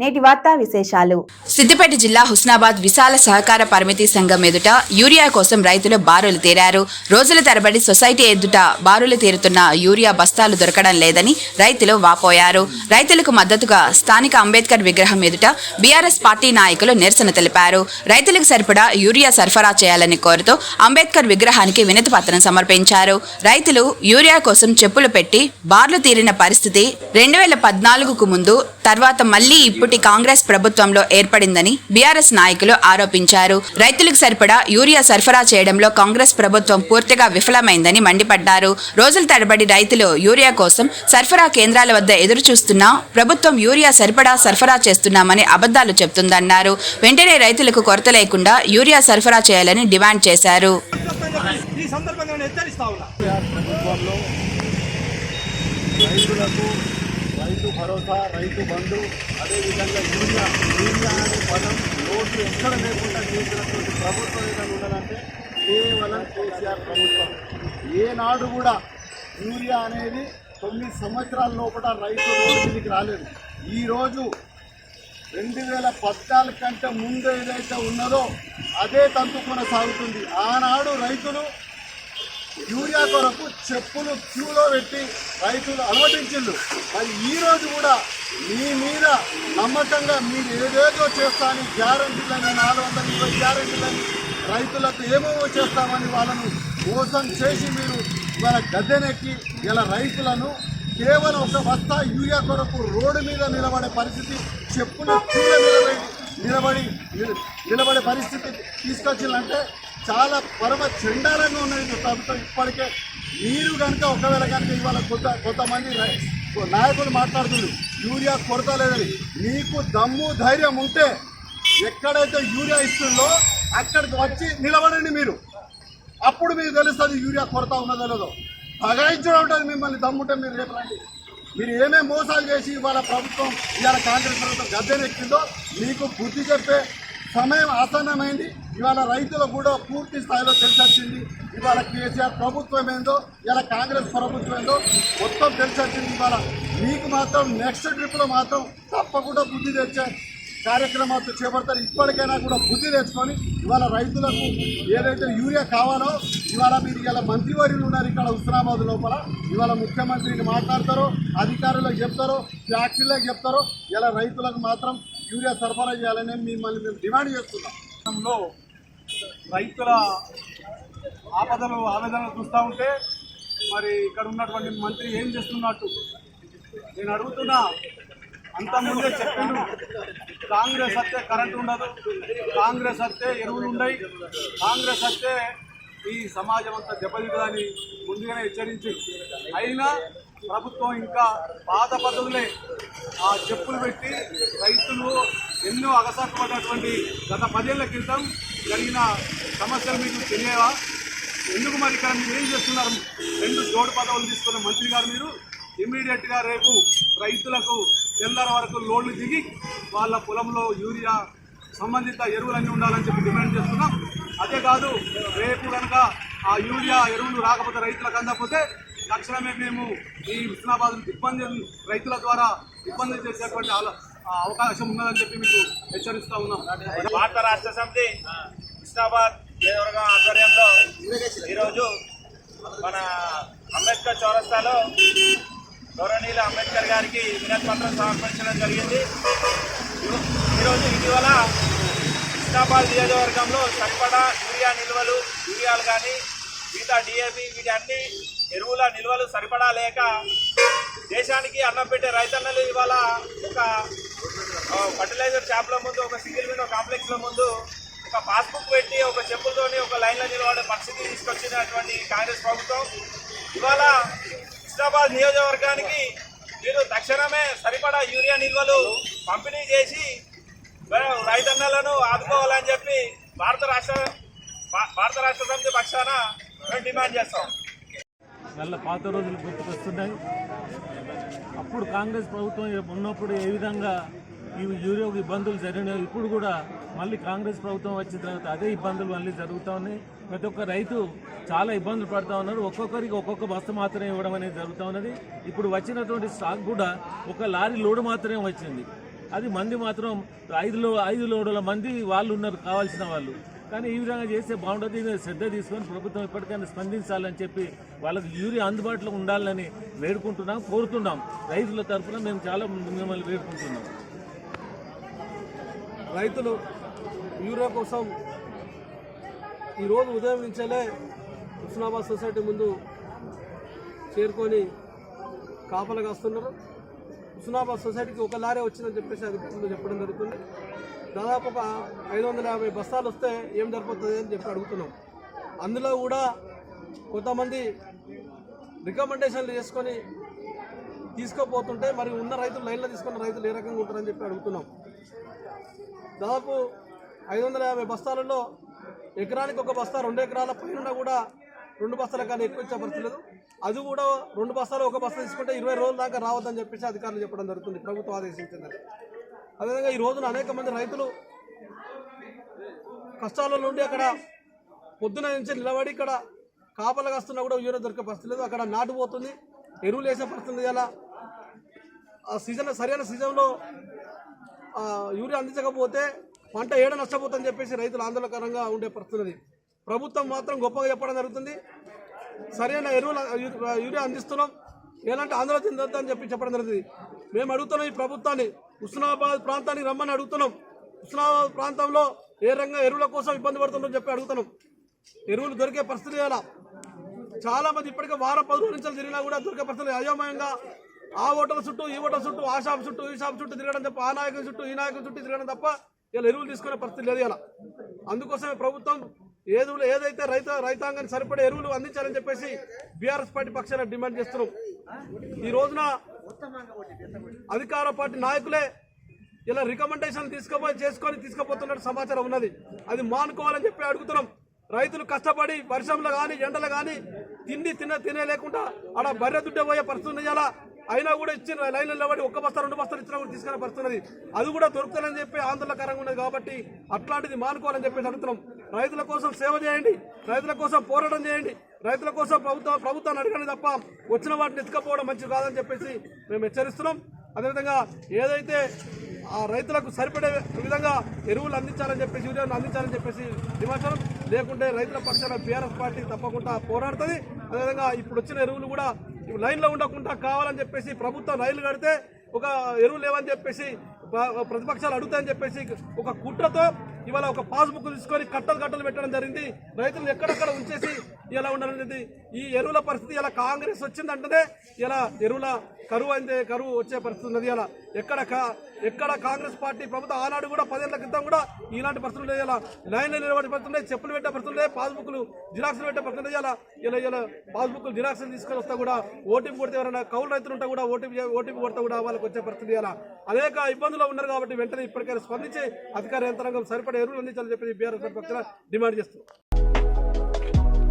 నేటి వార్తా విశేషాలు. సిద్దిపేట జిల్లా హుస్నాబాద్ విశాల సహకార పరిమితి సంఘం ఎదుట యూరియా కోసం రైతులు బారులు తీరారు. రోజుల తరబడి సొసైటీ ఎదుట బారులు తీరుతున్న యూరియా బస్తాలు దొరకడం లేదని రైతులు వాపోయారు. రైతులకు మద్దతుగా స్థానిక అంబేద్కర్ విగ్రహం ఎదుట బీఆర్ఎస్ పార్టీ నాయకులు నిరసన తెలిపారు. రైతులకు సరిపడా యూరియా సరఫరా చేయాలని కోరుతూ అంబేద్కర్ విగ్రహానికి వినతి పత్రం సమర్పించారు. రైతులు యూరియా కోసం చెప్పులు పెట్టి బార్లు తీరిన పరిస్థితి రెండు వేల పద్నాలుగుకు ముందు తర్వాత మళ్ళీ ఇప్పటి కాంగ్రెస్ ప్రభుత్వంలో ఏర్పడిందని బీఆర్ఎస్ నాయకులు ఆరోపించారు. రైతులకు సరిపడా యూరియా సరఫరా చేయడంలో కాంగ్రెస్ ప్రభుత్వం పూర్తిగా విఫలమైందని మండిపడ్డారు. రోజుల తరబడి రైతులు యూరియా కోసం సరఫరా కేంద్రాల వద్ద ఎదురు చూస్తున్నా ప్రభుత్వం యూరియా సరిపడా సరఫరా చేస్తున్నామని అబద్ధాలు చెప్తుందన్నారు. వెంటనే రైతులకు కొరత లేకుండా యూరియా సరఫరా చేయాలని డిమాండ్ చేశారు. ఈ సందర్భంగా నేను హెచ్చరిస్తా ఉన్నా. ప్రభుత్వంలో రైతులకు రైతు భరోసా రైతు బంధు అదేవిధంగా యూరియా యూరియా అనే పదం నోటు ఎక్కడ లేకుండా చేసినటువంటి ప్రభుత్వం ఏదైనా ఉన్నదంటే కేవలం కేసీఆర్ ప్రభుత్వం. ఏనాడు కూడా యూరియా అనేది తొమ్మిది సంవత్సరాల లోపల రైతు రోడ్డు రాలేదు. ఈరోజు రెండు వేల పద్నాలుగు కంటే ముందు ఏదైతే ఉన్నదో అదే తంతు కొనసాగుతుంది. ఆనాడు రైతులు యూరియా కొరకు చెప్పులు క్యూలో పెట్టి రైతులు అనుమతించిండు మరి ఈరోజు కూడా మీ మీద నమ్మకంగా మీరు ఏదేదో చేస్తామని గ్యారంటీలని నాలుగు వందల ఇరవై గ్యారంటీలని రైతులకు ఏమేమో చేస్తామని వాళ్ళను మోసం చేసి మీరు ఇవాళ గద్దెనెక్కి ఇలా రైతులను కేవలం ఒక బస్తా యూరియా కొరకు రోడ్డు మీద నిలబడే పరిస్థితి చెప్పులు క్యూలో నిలబడి నిలబడి నిలబడే పరిస్థితి తీసుకొచ్చిందంటే చాలా పరమ చండాలంగా ఉన్నది ప్రభుత్వం ఇప్పటికే. మీరు కనుక ఒకవేళ కనుక ఇవాళ కొంత కొంతమంది నాయకులు మాట్లాడుతున్నారు యూరియా కొరత లేదని మీకు దమ్ము ధైర్యం ఉంటే ఎక్కడైతే యూరియా ఇస్తుందో అక్కడికి వచ్చి నిలబడండి మీరు. అప్పుడు మీకు తెలుస్తుంది యూరియా కొరత ఉన్నదో లేదో. బగాయించడం ఉంటుంది మిమ్మల్ని దమ్ముంటే మీరు రేపు రండి. మీరు ఏమేమి మోసాలు చేసి ఇవాళ ప్రభుత్వం ఇవాళ కాంగ్రెస్ ప్రభుత్వం గద్దెనెక్కిందో మీకు బుద్ధి చెప్పే సమయం ఆసన్నమైంది. ఇవాళ రైతులకు కూడా పూర్తి స్థాయిలో తెలిసొచ్చింది. ఇవాళ కేసీఆర్ ప్రభుత్వం ఏందో ఇవాళ కాంగ్రెస్ ప్రభుత్వం ఏందో మొత్తం తెలిసొచ్చింది ఇవాళ. మీకు మాత్రం నెక్స్ట్ ట్రిప్లో మాత్రం తప్పకుండా బుద్ధి తెచ్చే కార్యక్రమాలు చేపడతారు. ఇప్పటికైనా కూడా బుద్ధి తెచ్చుకొని ఇవాళ రైతులకు ఏదైతే యూరియా కావాలో ఇవాళ మీరు ఇలా మంత్రివర్యులు ఉన్నారు ఇక్కడ హుస్నాబాద్ లోపల. ఇవాళ ముఖ్యమంత్రిని మాట్లాడతారో అధికారులకు చెప్తారో ఫ్యాక్టరీలకు చెప్తారో ఇలా రైతులకు మాత్రం యూరియా సరఫరా చేయాలని మిమ్మల్ని మేము డిమాండ్ చేస్తున్నాం. రైతుల ఆపదలు ఆవేదనలు చూస్తూ ఉంటే మరి ఇక్కడ ఉన్నటువంటి మంత్రి ఏం చేస్తున్నట్టు? నేను అడుగుతున్నా అంత ముందే చెప్పిండు కాంగ్రెస్ వస్తే కరెంట్ ఉండదు కాంగ్రెస్ వస్తే ఎరువులు ఉండయి కాంగ్రెస్ వస్తే ఈ సమాజం అంతా దెబ్బతింటుందని ముందుగానే హెచ్చరించి అయినా ప్రభుత్వం ఇంకా పాత పద్ధతులే ఆ చెప్పులు పెట్టి రైతులు ఎన్నో అగసాపడినటువంటి గత పదేళ్ళ క్రితం జరిగిన సమస్యలు మీకు తెలియవా? ఎందుకు మరి ఇక్కడ మీరు ఏం చేస్తున్నారు? రెండు జోడు పదవులు తీసుకున్న మంత్రి గారు మీరు ఇమీడియట్గా రేపు రైతులకు తెల్లర వరకు లోన్లు దిగి వాళ్ళ పొలంలో యూరియా సంబంధిత ఎరువులన్నీ ఉండాలని చెప్పి డిమాండ్ చేస్తున్నాం. అదే కాదు రేపు కనుక ఆ యూరియా ఎరువులు రాకపోతే రైతులకు అందకపోతే తక్షణమే మేము ఈ హుస్నాబాద్ ఇబ్బంది రైతుల ద్వారా ఇబ్బంది చేసేటువంటి అవకాశం ఉన్నదని చెప్పి మీకు హెచ్చరిస్తా ఉన్నాం. భారత రాష్ట్ర సమితి హుస్నాబాద్ నియోజకవర్గం ఆధ్వర్యంలో ఈరోజు మన అంబేద్కర్ చౌరస్తాలో గౌరవనీయులు అంబేద్కర్ గారికి వినతి పత్రం సమర్పించడం జరిగింది. ఈరోజు ఇటీవల హుస్నాబాద్ నియోజకవర్గంలో సరిపడా యూరియా నిల్వలు యూరియాలు కానీ మిగతా డిఏపి వీటి అన్ని ఎరువుల నిల్వలు సరిపడా లేక దేశానికి అన్నం పెట్టే రైతన్నలు ఇవాళ ఒక ఫర్టిలైజర్ షాప్ల ముందు ఒక సింగిల్ విండో కాంప్లెక్స్ల ముందు ఒక పాస్బుక్ పెట్టి ఒక చెప్పులతోని ఒక లైన్లో నిలబడే పరిస్థితి తీసుకొచ్చినటువంటి కాంగ్రెస్ ప్రభుత్వం. ఇవాళ హుస్నాబాద్ నియోజకవర్గానికి మీరు తక్షణమే సరిపడా యూరియా నిల్వలు పంపిణీ చేసి రైతన్నలను ఆదుకోవాలని చెప్పి భారత రాష్ట్ర భా- భారత రాష్ట్ర సమితి పక్షాన మేము డిమాండ్ చేస్తాం. నల్ల పాత రోజులు గుర్తుకొస్తున్నాయి. అప్పుడు కాంగ్రెస్ ప్రభుత్వం ఉన్నప్పుడు ఏ విధంగా ఈ యూరియాకు ఇబ్బందులు జరిగినాయి ఇప్పుడు కూడా మళ్ళీ కాంగ్రెస్ ప్రభుత్వం వచ్చిన తర్వాత అదే ఇబ్బందులు మళ్ళీ జరుగుతూ ఉన్నాయి. ప్రతి ఒక్క రైతు చాలా ఇబ్బందులు పడుతూ ఉన్నారు. ఒక్కొక్కరికి ఒక్కొక్క బస్సు మాత్రమే ఇవ్వడం అనేది జరుగుతూ ఉన్నది. ఇప్పుడు వచ్చినటువంటి స్టాక్ కూడా ఒక లారీ లోడు మాత్రమే వచ్చింది. అది మంది మాత్రం ఐదు లో ఐదు లోడుల మంది వాళ్ళు ఉన్నారు కావాల్సిన వాళ్ళు. కానీ ఈ విధంగా చేస్తే బాగుంటుంది. శ్రద్ధ తీసుకొని ప్రభుత్వం ఇప్పటికైనా స్పందించాలని చెప్పి వాళ్ళకి యూరియా అందుబాటులో ఉండాలని వేడుకుంటున్నాం కోరుతున్నాం. రైతుల తరఫున మేము చాలా మిమ్మల్ని వేడుకుంటున్నాం. రైతులు యూరియా కోసం ఈరోజు ఉదయం నుంచేలే హుస్నాబాద్ సొసైటీ ముందు చేరుకొని కాపలు కాస్తున్నారు. హుస్నాబాద్ సొసైటీకి ఒక లారే వచ్చిందని చెప్పేసి అధికారులు చెప్పడం జరుగుతుంది. దాదాపు ఒక ఐదు వందల యాభై బస్తాలు వస్తే ఏం సరిపోతుంది అని చెప్పి అడుగుతున్నాం. అందులో కూడా కొంతమంది రికమెండేషన్లు చేసుకొని తీసుకుపోతుంటే మరి ఉన్న రైతులు లైన్లో తీసుకున్న రైతులు ఏ రకంగా ఉంటారని చెప్పి అడుగుతున్నాం. దాదాపు ఐదు వందల యాభై బస్తాలలో ఎకరానికి ఒక బస్తా రెండు ఎకరాల పైన కూడా రెండు బస్తాల కానీ ఎక్కువ ఇచ్చే పరిస్థితి లేదు. అది కూడా రెండు బస్తాలు ఒక బస్తా తీసుకుంటే ఇరవై రోజుల దాకా రావద్దని చెప్పేసి అధికారులు చెప్పడం జరుగుతుంది. ప్రభుత్వం ఆదేశించిందని. అదేవిధంగా ఈ రోజున అనేక మంది రైతులు కష్టాల నుండి అక్కడ పొద్దున నుంచి నిలబడి ఇక్కడ కాపలు కాస్తున్నా కూడా యూరియా దొరికే పరిస్థితి లేదు. అక్కడ నాటు పోతుంది. ఎరువులు వేసే పరిస్థితి ఇలా ఆ సీజన్ సరైన సీజన్లో యూరియా అందించకపోతే పంట ఏడ నష్టపోతుందని చెప్పేసి రైతులు ఆందోళనకరంగా ఉండే పరిస్థితి ప్రభుత్వం మాత్రం గొప్పగా చెప్పడం జరుగుతుంది. సరైన ఎరువులు యూరియా అందిస్తున్నాం. ఎలాంటి ఆందోళన చెందొద్దని చెప్పి చెప్పడం జరుగుతుంది. మేము అడుగుతున్నాం ఈ ప్రభుత్వాన్ని హుస్నాబాద్ ప్రాంతానికి రమ్మని అడుగుతున్నాం. హుస్నాబాద్ ప్రాంతంలో ఏ రంగా ఎరువుల కోసం ఇబ్బంది పడుతుందో చెప్పి అడుగుతున్నాం. ఎరువులు దొరికే పరిస్థితి ఎలా చాలా మంది ఇప్పటికే వారం పది రోజుల తిరిగినా కూడా దొరికే పరిస్థితులు అయోమయంగా ఆ ఓటర్ల చుట్టూ ఈ ఓటర్ల చుట్టూ ఆ షాప్ చుట్టూ ఈ షాప్ చుట్టూ తిరగడం తప్ప ఆ నాయకుల చుట్టూ ఈ నాయకుల చుట్టూ తిరగడం తప్ప ఇలా ఎరువులు తీసుకునే పరిస్థితి లేదు ఇలా. అందుకోసమే ప్రభుత్వం ఏదువులు ఏదైతే రైతు రైతాంగానికి సరిపడే ఎరువులు అందించాలని చెప్పేసి బీఆర్ఎస్ పార్టీ పక్షాన డిమాండ్ చేస్తున్నాం. ఈ రోజున అధికార పార్టీ నాయకులే ఇలా రికమెండేషన్ తీసుకుపోయి చేసుకొని తీసుకుపోతున్నట్టు సమాచారం ఉన్నది. అది మానుకోవాలని చెప్పి అడుగుతున్నాం. రైతులు కష్టపడి వర్షంలో కానీ ఎండలు కానీ తిండి తిన్న తినే లేకుండా ఆడ బర్రె దుడ్డే పోయే పరిస్థితి ఉంది అయినా కూడా ఇచ్చిన లైన్లో నిలబడి ఒక్క బస్తా రెండు బస్తాలు ఇచ్చినా కూడా తీసుకునే పరిస్థితి అది కూడా దొరుకుతుందని చెప్పి ఆందోళనకరంగా ఉన్నది కాబట్టి అట్లాంటిది మానుకోవాలని చెప్పి అడుగుతున్నాం. రైతుల కోసం సేవ చేయండి. రైతుల కోసం పోరాటం చేయండి. రైతుల కోసం ప్రభుత్వం ప్రభుత్వాన్ని అడగండి తప్ప వచ్చిన వాటిని ఎత్తుకపోవడం మంచిది కాదని చెప్పేసి మేము హెచ్చరిస్తున్నాం. అదేవిధంగా ఏదైతే ఆ రైతులకు సరిపడే విధంగా ఎరువులు అందించాలని చెప్పేసి యూరియాను అందించాలని చెప్పేసి డిమాండ్ లేకుంటే రైతుల పక్షాన బీఆర్ఎస్ పార్టీ తప్పకుండా పోరాడుతుంది. అదేవిధంగా ఇప్పుడు వచ్చిన ఎరువులు కూడా లైన్లో ఉండకుండా కావాలని చెప్పేసి ప్రభుత్వం రైలు కడితే ఒక ఎరువు లేవని చెప్పేసి ప్రతిపక్షాలు అడుగుతాయని చెప్పేసి ఒక కుట్రతో ఇవాళ ఒక పాస్బుక్ తీసుకొని కట్టలు కట్టలు పెట్టడం జరిగింది. రైతులు ఎక్కడెక్కడ ఉంచేసి ఇలా ఉండాలనేది ఈ ఎరువుల పరిస్థితి ఇలా కాంగ్రెస్ వచ్చిందంటేనే ఇలా ఎరువుల కరువు అయితే కరువు వచ్చే పరిస్థితి ఉన్నది. ఇలా ఎక్కడ ఎక్కడ కాంగ్రెస్ పార్టీ ప్రభుత్వం ఆనాడు కూడా పదేళ్ళ క్రితం కూడా ఇలాంటి పరిస్థితులు లేదు ఇలా లైన్లో నిలబడి పడుతున్నాయి చెప్పులు పెట్టే పరిస్థితులు లేదు పాస్బుక్లు జిరాక్స్లు పెట్టే పరిస్థితులు ఇలా ఇలా ఇలా పాస్బుక్లు జిరాక్స్లు తీసుకొని వస్తా కూడా ఓటీపీ కొడితే ఎవరైనా కౌలు రైతులు ఉంటా కూడా ఓటీపీ ఓటీపీ కొడతా కూడా వాళ్ళకి వచ్చే పరిస్థితి ఇలా. అనేక ఇబ్బందులు ఉన్నారు కాబట్టి వెంటనే ఇప్పటికైనా స్పందించి అధికార యంత్రాంగం సరిపడే ఎరువులు అందించాలని చెప్పి బీఆర్ఎస్ పక్షాన డిమాండ్ చేస్తున్నాం.